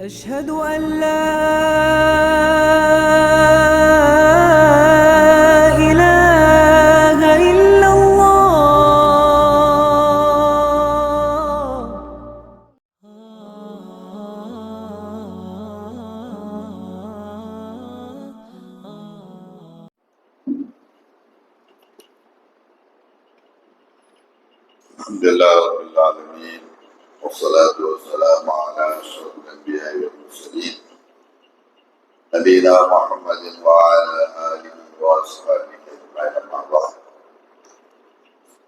أشهد أن لا إله إلا الله. الحمد لله رب العالمين. والصلاة والسلام على أشرف الأنبياء والمرسلين نبينا محمد وعلى آله وأصحابه أجمعين أما بعد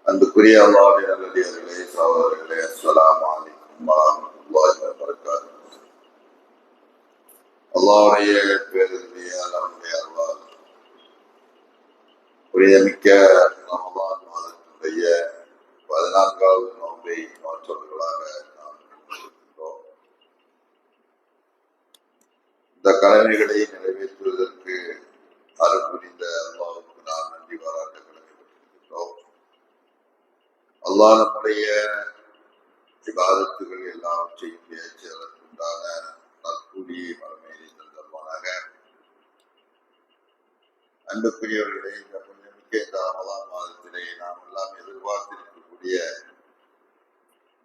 அன்புக்குரிய அல்லாவின் நல்லடியார்களே சகோதரர்களே அஸ்ஸலாமு அலைக்கும் வரஹ்மத்துல்லாஹி வபரகாத்துஹு அல்லாஹ்வுடைய பேரருளியால் அவனுடைய அருளால் புனிதமிக்க கடமைகளை நிறைவேற்றுவதற்கு அருள் புரிந்த அல்லாவுக்கு நாம் நன்றி பாராட்ட கடமைப்பட்டிருக்கின்றோம் அல்லாஹ் நம்முடைய விவாதத்துகள் எல்லாவற்றையும் பேச்சு அதற்குண்டான நற்கூலியை மரமேறி தந்தருவானாக. அன்புக்குரியவர்களே இந்த புண்ணியமிக்க இந்த ரமலான் மாதத்திலே நாம் எல்லாம் எதிர்பார்த்திருக்கக்கூடிய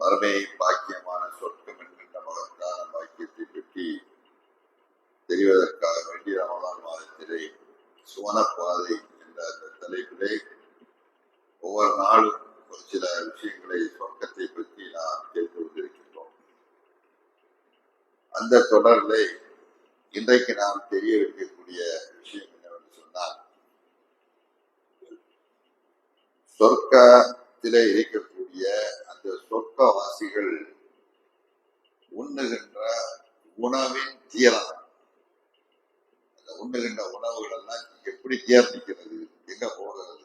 மறுமை பாக்கியமான சொர்க்கம் என்கின்ற மகத்தான பாக்கியத்தை பற்றி தெரிவதற்காக வேண்டி ரமலான் மாதத்திலே சுவனப்பாதை என்ற அந்த தலைப்பிலே ஒவ்வொரு நாளும் ஒரு சில விஷயங்களை சொர்க்கத்தை பற்றி நாம் தெரிந்து கொண்டிருக்கின்றோம். அந்த தொடரிலே இன்றைக்கு நாம் தெரிய வைக்கக்கூடிய விஷயம் என்னவென்று சொன்னால் சொர்க்கத்திலே இருக்கக்கூடிய அந்த சொர்க்கவாசிகள் உண்ணுகின்ற உணவின் தீரம் உண்ணுகின்ற உணவுகள் எல்லாம் எப்படி தீர்ந்திக்கிறது எங்க போகிறது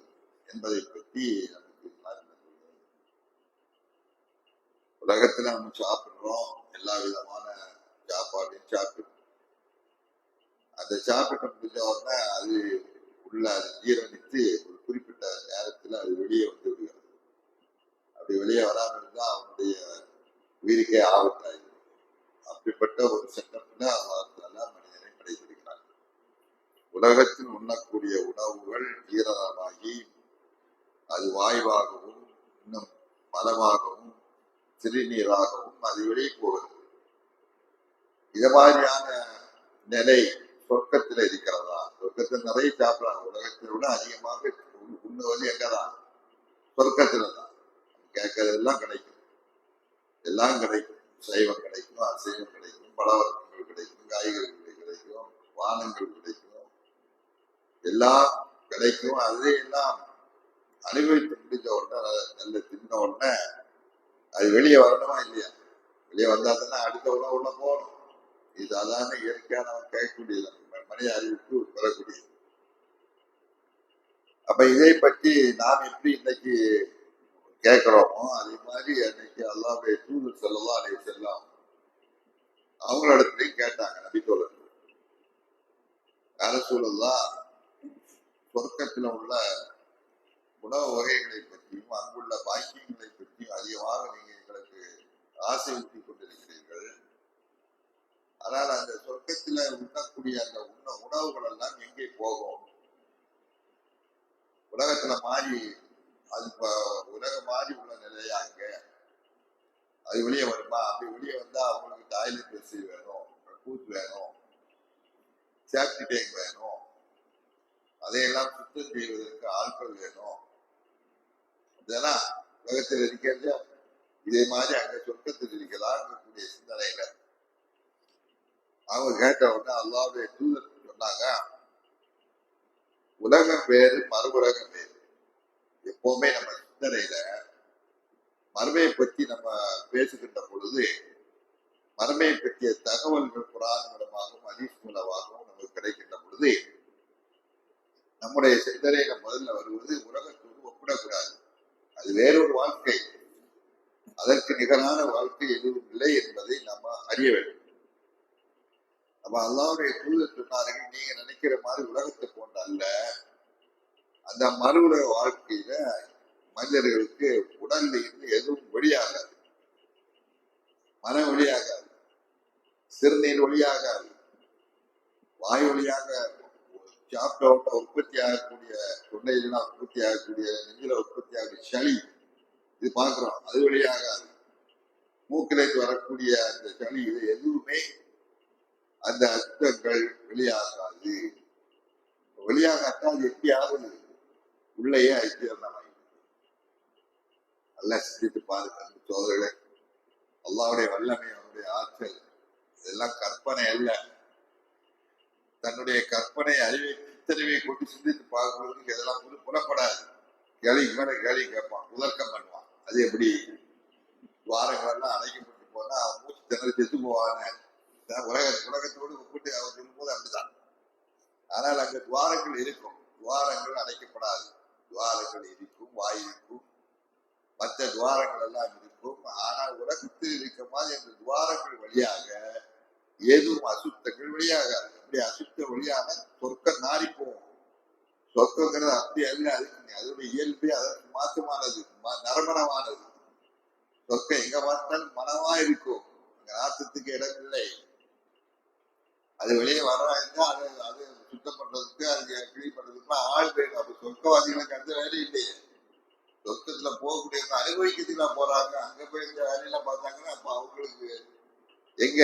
என்பதை பற்றி நமக்கு உலகத்துல நம்ம சாப்பிடுறோம் எல்லா விதமான சாப்பாடையும் சாப்பிட்டு அந்த சாப்பிட்ட முடிஞ்ச உடனே அது உள்ள அது ஜீரணித்து ஒரு குறிப்பிட்ட நேரத்துல அது வெளியே வந்து விடுகிறது அப்படி வெளியே வராம இருந்தா அவனுடைய உயிருக்கே ஆபத்தாயிடும் அப்படிப்பட்ட ஒரு செட்டப்ல அல்லாஹ் மனிதனை படைத்திருக்கிறார் உலகத்தில் உண்ணக்கூடிய உணவுகள் ஜீரணமாகி அது வாயுவாகவும் இன்னும் மலமாகவும் சிறுநீராகவும் அது வெளியே போகிறது இத மாதிரியான நிலை சொர்க்கத்தில் இருக்கிறதா? சொர்க்கத்தில் நிறைய சாப்பிடலாம் உலகத்தை விட அதிகமாக உண்- உண்ணுவது எங்கதான்? சொர்க்கத்துல தான் கேட்கறதெல்லாம் கிடைக்கும். எல்லாம் கிடைக்கும். சைவம் கிடைக்கும் அசைவம் கிடைக்கும் பலவர்க்கங்கள் கிடைக்கும் காய்கறிகள் கிடைக்கும் வானங்கள் கிடைக்கும். எல்லாம் கிடைக்கும். அது எல்லாம் அனுபவித்து முடிஞ்ச உடனே நல்ல தின்ன உடனே அது வெளியே வரணுமா இல்லையா? வெளியே வந்தா தானே அடுத்த உணவு உள்ள போகணும். இது சாதாரண இயற்கையான நம்ம கேட்கக்கூடியது. மனித அறிவுக்கு பெறக்கூடியது அப்ப இதை பற்றி நாம் எப்படி இன்னைக்கு கேட்கிறோமோ அதே மாதிரி அன்னைக்கு அல்லாவுடைய தூது செல்லலாம் அதை செல்லாம் அவங்களிடத்துலையும் கேட்டாங்க நபித்தோழர் அரசூழல்லாம் சொர்க்கத்தில் உள்ள உணவு வகைகளை பற்றியும் அங்குள்ள பாக்கியங்களை பற்றியும் அதிகமாக நீங்கள் எங்களுக்கு ஆசை ஊற்றி கொண்டிருக்கிறீர்கள். ஆனால் அந்த சொர்க்கத்துல உண்ணக்கூடிய அந்த உண்ண உணவுகள் எல்லாம் எங்கே போகும்? உலகத்துல மாறி அது உலக உலகம் மாறி உள்ள நிலையா அங்க? அது வெளியே வருமா? அப்படி வெளியே வந்தா அவங்களுக்கு டாய்லெட் வசதி வேணும் கூத்து வேணும் சேஃப்டி டேங்க் வேணும். அதையெல்லாம் சுத்தம் செய்வதற்கு ஆட்கள் வேணும். இதெல்லாம் உலகத்தில் இருக்கிறது இதே மாதிரி அங்க சொர்க்கத்தில் இருக்கலாம் இருக்கக்கூடிய சிந்தனைகள் அவங்க கேட்ட உடனே அல்லாவுடைய தூதர் சொன்னாங்க உலகம் வேறு மறுஉலகம் வேறு. எப்பவுமே நம்ம சிந்தனையில மறுமையை பற்றி நம்ம பேசுகின்ற பொழுது மறுமையை பற்றிய தகவல்கள் குரான் மூலமாகவும் ஹதீஸ் மூலமாகவும் நமக்கு கிடைக்கின்ற பொழுது நம்முடைய சிந்தனையில முதல்ல வருவது உலகத்தோடு ஒப்பிடக்கூடாது. அது வேறொரு வாழ்க்கை. அதற்கு நிகரான வாழ்க்கை எதுவும் இல்லை என்பதை நம்ம அறிய வேண்டும் அப்ப அல்லாவுடைய தூதர் சொன்னார்கள் நீங்க நினைக்கிற மாதிரி உலகத்தை போன்ற அல்ல. அந்த மறு உலக வாழ்க்கையில மனிதர்களுக்கு உடல்ல இருந்து எதுவும் வெளியாகாது. மன வழியாகாது. சிறுநீர் வழியாகாது. வாய் வழியாக சாப்பிட்ட ஓட்ட உற்பத்தி ஆகக்கூடிய தொண்டையெல்லாம் உற்பத்தி ஆகக்கூடிய நெஞ்சில உற்பத்தி ஆகிற சளி இது பார்க்குறோம். அது வழியாகாது. மூக்கிலைக்கு வரக்கூடிய அந்த சளி இது எதுவுமே அந்த அர்த்தங்கள் வெளியாகாது. வெளியாகாட்டா அது எப்படி ஆகுது உள்ளேயே ஐக்கியம் நல்லா சிந்தித்து பாருங்க அன்பு சோதரர்களே அல்லாவுடைய வல்லமை அவருடைய ஆற்றல் இதெல்லாம் கற்பனை அல்ல. தன்னுடைய கற்பனை அறிவை சித்தறிவை கொண்டு சிந்தித்து பார்க்கறதுக்கு இதெல்லாம் புது புலப்படாது. கேள்வி மேல கேள்வி கேட்பான் உதர்க்கம் பண்ணுவான். அது எப்படி? துவாரங்கள் எல்லாம் அடைக்கப்பட்டு போனா அவன் மூச்சு திணறி செத்து போவாங்க உலக உலகத்தோடு ஒப்பிட்டு அவர் சொல்லும்போது அப்படிதான். ஆனால் அங்கு துவாரங்கள் இருக்கும். துவாரங்கள் அடைக்கப்படாது. துவாரங்கள் இருக்கும் வாய் இருக்கும் மற்ற துவாரங்கள் எல்லாம் இருக்கும். ஆனால் உலகத்தில் இருக்க மாதிரி அந்த துவாரங்கள் வழியாக ஏதும் அசுத்தங்கள் வெளியாகாது அப்படி அசுத்த வழியாக சொர்க்கம் நாடி போகும். சொர்க்கங்கிறது அப்படி அல்ல அதுக்கு அதோட இயல்பே அதற்கு மாற்றமானது நரமணமானது சொர்க்கம் எங்க பார்த்தாலும் மனமா இருக்கும். அங்க நாத்தத்துக்கு இடம் இல்லை. அது வெளியே வர்றாங்க அது அது சுத்தம் பண்றதுக்கு அது கிளீன் பண்றதுக்கு ஆள் வேணும். அப்ப சொர்க்கவாதிகளுக்கு அந்த வேலை இல்லையே. சொர்க்கத்துல போகக்கூடியவங்க அனுபவிக்கிறதுக்கு போறாங்க. அங்க போய் இந்த வேலையெல்லாம் பார்த்தாங்கன்னா அப்ப அவங்களுக்கு எங்க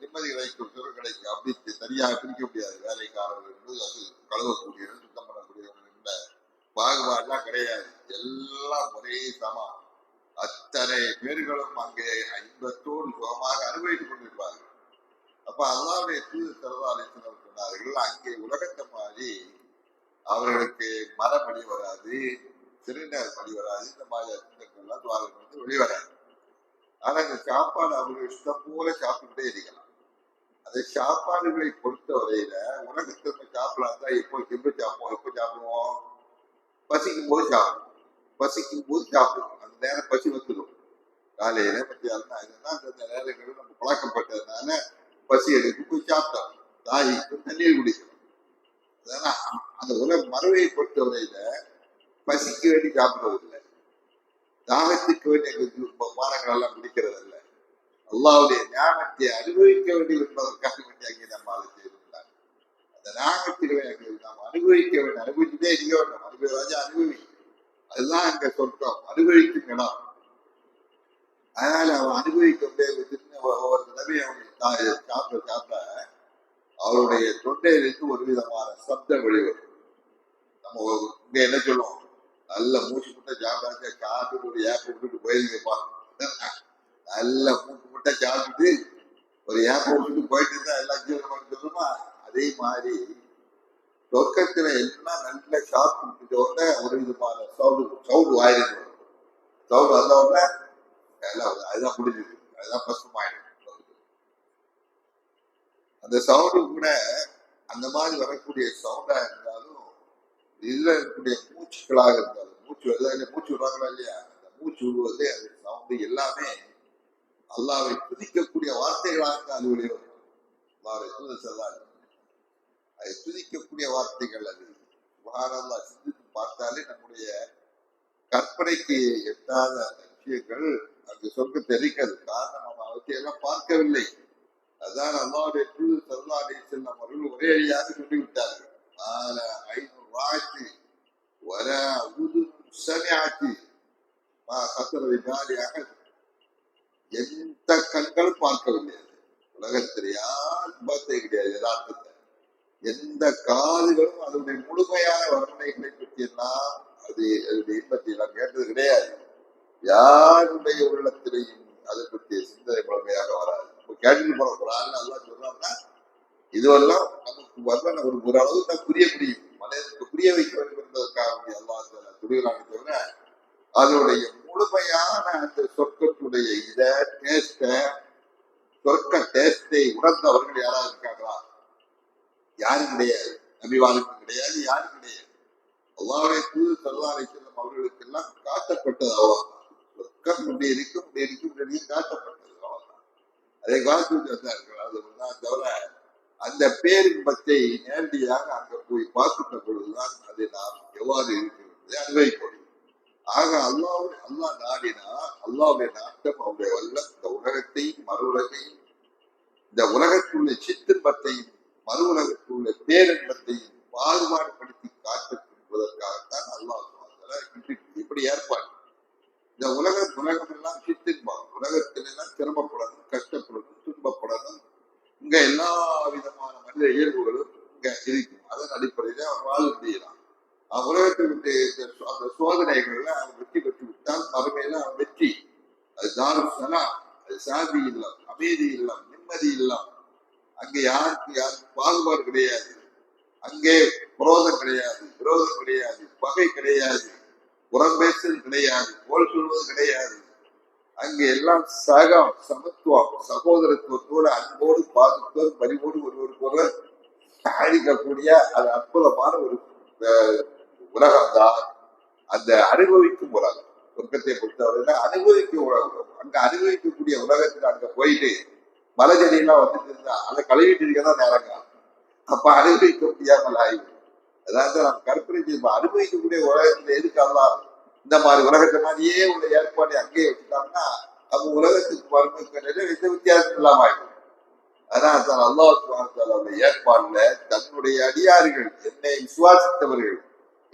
நிம்மதி கிடைக்கும் சுகம் கிடைக்கும். அப்படி சரியாக பிரிக்க முடியாது. வேலைக்காரர்கள் என்பது அது கழுவக்கூடியவர்கள் சுத்தம் பண்ணக்கூடியவர்கள் என்ற பாகுபாடுலாம் கிடையாது. எல்லாம் ஒரே சமம். அத்தனை பேர்களும் அங்கே இன்பத்தோடு சுகமாக அனுபவித்துக் கொண்டிருப்பார்கள். அப்ப அல்லாவுடைய தூது சரதாலேசனர் இருக்கிறார்கள் அங்கே உலகத்தை மாதிரி அவர்களுக்கு மரம் வழி வராது சிறுநீர் வழி வராது இந்த மாதிரி அசுத்தங்கள்லாம் துவாரம் வந்து வெளிவராது ஆனா இந்த சாப்பாடு அவர்கள் இஷ்டம் போல சாப்பிட்டுட்டே இருக்கலாம். அந்த சாப்பாடுகளை பொறுத்தவரையில உலகத்துல நம்ம சாப்பிடலாம். தான் எப்போ எப்போ சாப்பிடுவோம் எப்போ சாப்பிடுவோம்? பசிக்கும் போது சாப்பிடுவோம். பசிக்கும் போது சாப்பிடுவோம். அந்த நேரம் பசி வந்துடும். காலையில மத்தியானம் இதெல்லாம் அந்த நேரங்கள் நம்ம பழக்கப்பட்டதுனால பசி எடுக்கும் போய் சாப்பிட்டோம் தாகிக்கும் தண்ணீர் குடிக்கணும் அதெல்லாம் அந்த உலக மறுவையை பொறுத்தவரையில பசிக்கு வேண்டி சாப்பிடுறது இல்லை. தாகத்துக்கு வேண்டி எங்களுக்கு பானங்கள் எல்லாம் குடிக்கிறது இல்லை. அல்லாவுடைய ஞானத்தை அனுபவிக்க வேண்டும் என்பதற்காக வேண்டி அங்கே நம்ம அதை செய்திருந்தார் அந்த ஞானத்துகளை அங்கே நாம் அனுபவிக்க வேண்டும் அனுபவிச்சுட்டே இருக்க வேண்டும் அனுபவி அனுபவி அதுதான் அங்க சொல்றோம் அனுபவிக்கும் இடம். அதனால அவன் அனுபவிக்க முடியாது ஒவ்வொரு தடவை அவன் தா- சாப்பிட சாப்பிட அவருடைய தொண்டையிலிருந்து ஒரு விதமான சப்தம் வெளிவரும். நம்ம ஒரு- இங்க என்ன சொல்லுவோம்? நல்ல மூச்சு முட்டை சாப்பிடாச்சு சாப்பிட்டு ஒரு ஏப்ப விட்டுட்டு போயிருங்கப்பா நல்ல மூச்சு முட்டை சாப்பிட்டுட்டு ஒரு ஏப்ப விட்டுட்டு போயிட்டு இருந்தா எல்லாம் ஜீவனம் சொல்லுமா அதே மாதிரி சொர்க்கத்துல எல்லாம் நல்ல சாப்பிட்டு உடனே ஒரு விதமான சவுடு சவுடு வாயிருக்கு சவுடு வந்த உடனே எல்லாம் அதுதான் முடிஞ்சது அதுதான் பசுமாயிடும். அந்த சவுண்டு கூட அந்த மாதிரி வரக்கூடிய சவுண்டா இருந்தாலும் இதுல இருக்கக்கூடிய மூச்சுக்களாக இருந்தாலும் மூச்சு வருதா மூச்சு விடுறாங்களா இல்லையா? அந்த மூச்சு விடுவது அந்த சவுண்டு எல்லாமே அல்லாவை துதிக்கக்கூடிய வார்த்தைகளாக அது வெளியே வரும் செல்லாது அதை துதிக்கக்கூடிய வார்த்தைகள் அது. சுகாரல்லா சிந்தித்து பார்த்தாலே நம்முடைய கற்பனைக்கு எட்டாத அந்த விஷயங்கள் அந்த சொர்க்கத்தை இருக்கிறது காரணம் நம்ம அவற்றையெல்லாம் பார்க்கவில்லை. அதான் அல்லாவுடைய குழு சல்லாடைய செல்லம் அவர்கள் ஒரே அடியாக சொல்லிவிட்டார்கள். ஆல ஐநூறு ராய்ச்சி வர உது சனியாச்சி சத்திரவை காலியாக எந்த கண்களும் பார்க்கவில்லை. உலகத்தில் யாரும் பார்த்தே கிடையாது யதார்த்தத்தை. எந்த காதுகளும் அதனுடைய முழுமையான வர்ணனைகளை பற்றியெல்லாம் அது அதனுடைய இன்பத்தை நான் கேட்டது கிடையாது. யாருடைய உள்ளத்திலையும் அதை பற்றிய சிந்தனை முழுமையாக வராது. இப்போ போடக்கூடாதுன்னு போன சொல்றாங்கன்னா இதுவெல்லாம் நமக்கு வரல ஒரு ஒரு அளவு தான் புரிய முடியும். மனிதனுக்கு புரிய வைக்க வேண்டும் என்பதற்காக வேண்டிய அல்லாஹ் தவிர அதனுடைய முழுமையான அந்த சொர்க்கத்துடைய இத டேஸ்ட சொர்க்க டேஸ்டை உணர்ந்தவர்கள் யாராவது இருக்காங்களா? யாரும் கிடையாது. நபிவாளுக்கும் கிடையாது யாரும் கிடையாது. அல்லாவுடைய தூது சல்லாரை செல்லும் அவர்களுக்கெல்லாம் காட்டப்பட்டது அவ்வளவுதான். சொர்க்கம் இப்படி இருக்கும் இப்படி இருக்கும் இப்படி காட்டப்பட்டது அதை காத்து வந்தார்கள் அதுதான் தவிர அந்த பேரின்பத்தை நேரடியாக அங்க போய் பார்த்துட்ட பொழுதுதான் அதை நாம் எவ்வாறு இருக்கிறது அனுபவிக்க முடியும் ஆக அல்லாஹ் அல்லா நாடினா அல்லாவுடைய நாட்டம் அவருடைய வல்ல இந்த உலகத்தையும் மறு உலகையும் இந்த உலகத்துள்ள சித்தின்பத்தையும் மறு உலகத்துள்ள பேரின்பத்தையும் பாகுபாடுபடுத்தி காட்டுவதற்காகத்தான் என்பதற்காகத்தான் அல்லாஹ் இப்படி ஏற்பாடு. இந்த உலகம் உலகம் எல்லாம் சித்தின்பம் உலகத்திலெல்லாம் சிரமப்படணும் எல்லா விதமான மனித இயல்புகளும் இங்க இருக்கும். அதன் அடிப்படையில அவர் வாழ முடியலாம். அவன் உலகத்தை விட்டு இந்த அந்த சோதனைகள்ல அவர் வெற்றி பெற்று விட்டால் மறுமையில அவர் வெற்றி. அது தாரு சனா அது சாந்தி இல்லம் அமைதி இல்லம் நிம்மதி இல்லம். அங்கே யாருக்கு யாருக்கு பாகுபாடு கிடையாது. அங்கே குரோதம் கிடையாது விரோதம் கிடையாது பகை கிடையாது புறம் கிடையாது போல் சொல்வது கிடையாது. அங்கே எல்லாம் சகம் சமத்துவம் சகோதரத்துவத்தோடு அன்போடு பாதுகாப்பு பரிவோடு ஒருவருக்கு ஒருவர் அழிக்கக்கூடிய அது அற்புதமான ஒரு உலகம் தான் அந்த அனுபவிக்கும் உலகம் சொர்க்கத்தை பொறுத்தவரையில அனுபவிக்கும் உலகம். அங்க அனுபவிக்கக்கூடிய உலகத்துக்கு அங்க போயிட்டு மலை செடியெல்லாம் வந்துட்டு இருந்தா அதை கழுவிட்டு இருக்க தான் நேரம் அப்ப அனுபவிக்க முடியாமல் ஆயிடும் அதாவது நம்ம கற்பனை செய்து அனுபவிக்கக்கூடிய உலகத்துல எதுக்கெல்லாம் இந்த மாதிரி உலகத்தை மாதிரியே உள்ள ஏற்பாடு அங்கேயே வச்சுட்டாங்கன்னா அது உலகத்துக்கு மறுமைக்கு எந்த வித்தியாசம் இல்லாம ஆயிடும். அதான் சார் அல்லாஹ் சுப்ஹானஹு ஏற்பாடுல தன்னுடைய அடியார்கள் என்னை விசுவாசித்தவர்கள்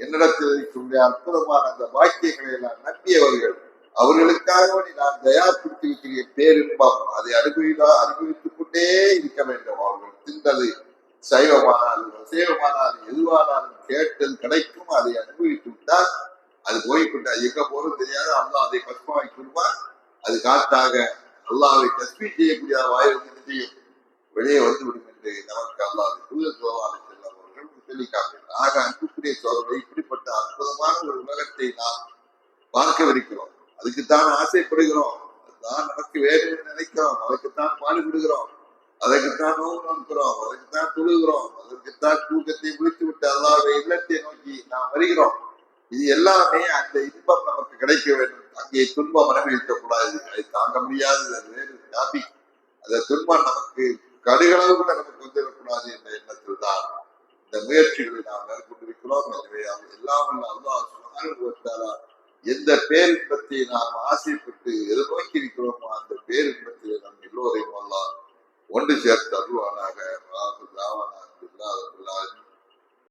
என்னிடத்தில் இருக்கக்கூடிய அற்புதமான அந்த வாக்கியங்களை எல்லாம் நம்பியவர்கள் அவர்களுக்காக நான் நான் தயார்படுத்தி வைக்கிற பேரின்பம் அதை அனுபவிதா அனுபவித்துக் கொண்டே இருக்க வேண்டும். அவர்கள் தின்றது சைவமானாலும் சைவமானாலும் எதுவானாலும் கேட்டது கிடைக்கும் அதை அனுபவித்து விட்டால் அது போய்கொண்டா எங்க போறது தெரியாது. அல்லா அதை பஸ்மாக்கி விடுவான் அது காட்டாக அல்லாவை தஸ்மீ செய்யக்கூடிய வாயிலிருந்து என்ன செய்யும்? வெளியே வந்து விடும் என்று நமக்கு அல்லாஹ் புதிய சோதனை செல்லம் அவர்கள் சொல்லி காட்டுகிறார். ஆக அன்புக்குரிய சோதனை இப்படிப்பட்ட அற்புதமான ஒரு உலகத்தை நாம் பார்க்கவிருக்கிறோம். அதுக்குத்தான் ஆசைப்படுகிறோம். அதுதான் நமக்கு வேண்டும் என்று நினைக்கிறோம். அதற்குத்தான் பாடுபடுகிறோம். அதற்குத்தான் நோவு நோக்கிறோம். அதற்குத்தான் தொழுகிறோம். அதற்குத்தான் தூக்கத்தை முடித்து விட்டு அல்லாஹ்வை இல்லத்தை நோக்கி நாம் வருகிறோம். இது எல்லாமே அந்த இன்பம் நமக்கு கிடைக்க வேண்டும். அங்கே துன்பம் அனுபவிக்க கூடாது. அதை தாங்க முடியாது. அது வேறு அந்த துன்பம் நமக்கு கடுகளவு கூட நமக்கு வந்துவிடக்கூடாது என்ற எண்ணத்தில் தான் இந்த முயற்சிகளை நாம் மேற்கொண்டிருக்கிறோம். எனவே எல்லாம் அல்லாஹ் எந்த பேரின்பத்தை நாம் ஆசைப்பட்டு எதிர்நோக்கி இருக்கிறோமோ அந்த பேரின்பத்தில் நம் எல்லோரையும் எல்லாம் ஒன்று சேர்த்து அருள்வானாக.